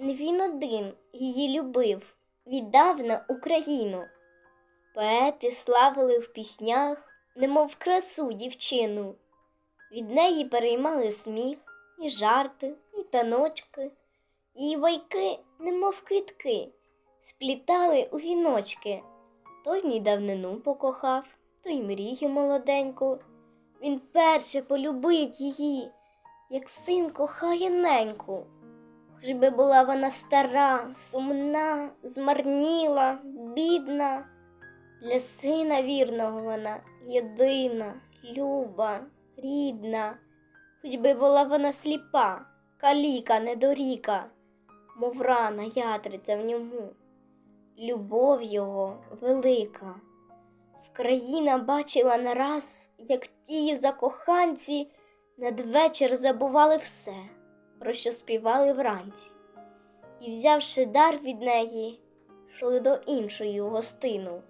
він один її любив, віддав на Україну. Поети славили в піснях, немов красу дівчину. Від неї переймали сміх, і жарти, і таночки, її байки, немов квітки, сплітали у віночки. Той в ній давнину покохав, той мрію молоденьку. Він перше полюбив її, як син кохає неньку. Би була вона стара, сумна, змарніла, бідна. Для сина вірного вона єдина, люба, рідна, хоч би була вона сліпа, каліка, недоріка, мов рана ятриця в ньому. Любов його велика. Вкраїна бачила нараз, як ті закоханці надвечір забували все, про що співали вранці, і, взявши дар від неї, йшли до іншої у гостину.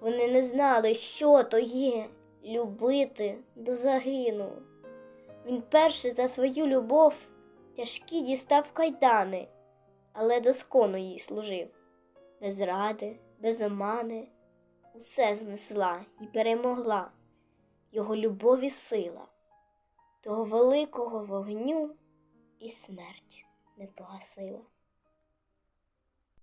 Вони не знали, що то є любити до загину. Він перший за свою любов тяжкі дістав кайдани, але доскону їй служив. Без ради, без омани, усе знесла і перемогла його любов і сила, того великого вогню і смерть не погасила.